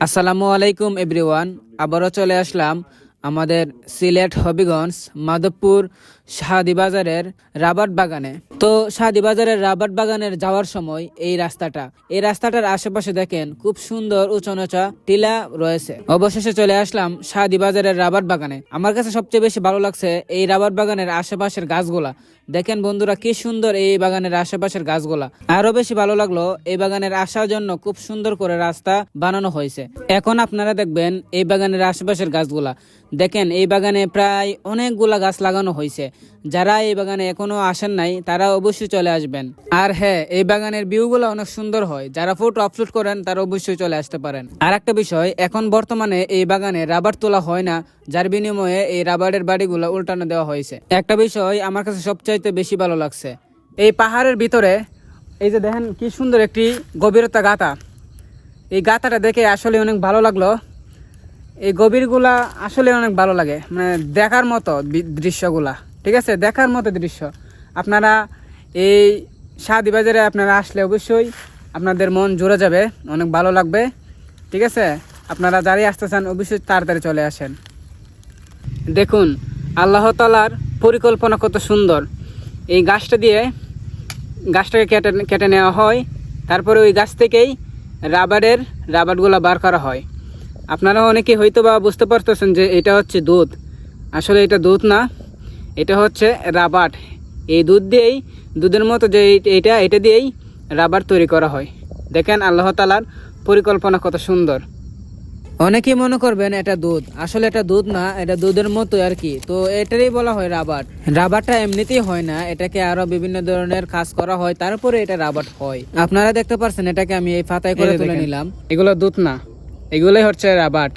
আসসালামু আলাইকুম এভরিওয়ান আবারও চলে আসলাম আমাদের সিলেট হবিগঞ্জ মাধবপুর শাহাদি বাজারের রাবার বাগানে। তো শাহাদি বাজারের রাবার বাগানের যাওয়ার সময় এই রাস্তাটা, এই রাস্তাটার আশেপাশে দেখেন খুব সুন্দর উঁচু টিলা রয়েছে। অবশেষে চলে আসলাম শাহাদি বাজারের রাবার বাগানে। আমার কাছে সবচেয়ে বেশি ভালো লাগছে এই রাবার বাগানের আশেপাশের গাছগুলা। দেখেন বন্ধুরা, কি সুন্দর এই বাগানের আশেপাশের গাছগুলা। আরও বেশি ভালো লাগল এই বাগানের আসার জন্য খুব সুন্দর করে রাস্তা বানানো হয়েছে। এখন আপনারা দেখবেন এই বাগানের আশেপাশের গাছগুলা। দেখেন এই বাগানে প্রায় অনেকগুলা গাছ লাগানো হয়েছে। যারা এই বাগানে এখনও আসেন নাই, তারা অবশ্যই চলে আসবেন। আর হ্যাঁ এই বাগানের ভিউগুলো অনেক সুন্দর হয়। যারা ফটো আপলোড করেন, তারা অবশ্যই চলে আসতে পারেন। আর একটা বিষয়, এখন বর্তমানে এই বাগানে রাবার তোলা হয় না, যার বিনিময়ে এই রাবারের বাড়িগুলো উল্টানো দেওয়া হয়েছে। একটা বিষয় আমার কাছে সবচাইতে বেশি ভালো লাগছে। এই পাহাড়ের ভিতরে, এই যে দেখেন কি সুন্দর একটি গভীরতা গাতা এই গাতাটা দেখে আসলে অনেক ভালো লাগল। এই গভীরগুলা আসলে অনেক ভালো লাগে। মানে দেখার মতো দৃশ্যগুলা। ঠিক আছে? দেখার মতো দৃশ্য। আপনারা এই শাদি বাজারে আপনারা আসলে অবশ্যই আপনাদের মন জুড়ে যাবে, অনেক ভালো লাগবে। ঠিক আছে? আপনারা যারাই আসতে চান, অবশ্যই তাড়াতাড়ি চলে আসেন। দেখুন, আল্লাহ তালার পরিকল্পনা কত সুন্দর। এই গাছটা দিয়ে গাছটাকে কেটে কেটে নেওয়া হয়। তারপরে ওই গাছ থেকেই রাবারের রাবারগুলো বার করা হয়। আপনারা অনেকে হয়তো বা বুঝতে পারতেছেন যে এটা হচ্ছে দুধ। আসলে এটা দুধ না। এটা হচ্ছে রাবার। এই দুধ দিয়েই দুধের মতো যে এটা এটা দিয়েই রাবার তৈরি করা হয়। দেখেন আল্লাহ তালার পরিকল্পনা কত সুন্দর। অনেকেই মনে করবেন এটা দুধ। আসলে এটা দুধ না এটা দুধের মতো আর কি। তো এটারই বলা হয় রাবার। রাবারটা এমনিতেই হয় না এটাকে আরও বিভিন্ন ধরনের কাজ করা হয় তারপরে এটা রাবার হয়। আপনারা দেখতে পাচ্ছেন এটাকে আমি এই ফাতায় করে তুলে নিলাম। এগুলো দুধ না এগুলোই হচ্ছে রাবার।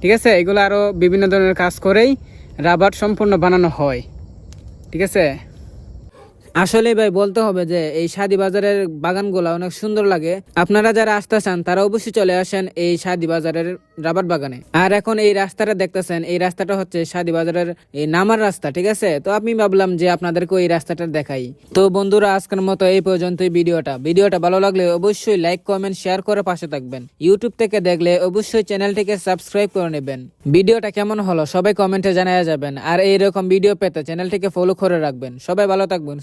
ঠিক আছে? এগুলো আরও বিভিন্ন ধরনের কাজ করেই রাবার সম্পূর্ণ বানানো হয়। ঠিক আছে? আসলে ভাই, বলতে হবে যে এই শাদি বাজারের বাগানগুলো অনেক সুন্দর লাগে। আপনারা যারা আসতে চান, তারা অবশ্যই চলে আসেন এই শাদি বাজারের রাবার বাগানে। আর এখন এই রাস্তাটা দেখতেছেন, এই রাস্তাটা হচ্ছে শাদি বাজারের এই নামার রাস্তা, ঠিক আছে? তো আমি ভাবলাম যে আপনাদেরকে এই রাস্তাটা দেখাই। তো বন্ধুরা, আজকের মতো এই পর্যন্তই ভিডিওটা। ভিডিওটা ভালো লাগলে অবশ্যই লাইক, কমেন্ট, শেয়ার করে পাশে থাকবেন। ইউটিউব থেকে দেখলে অবশ্যই চ্যানেলটিকে সাবস্ক্রাইব করে নেবেন। ভিডিওটা কেমন হলো সবাই কমেন্টে জানায়া যাবেন। আর এইরকম ভিডিও পেতে চ্যানেলটিকে ফলো করে রাখবেন। সবাই ভালো থাকবেন।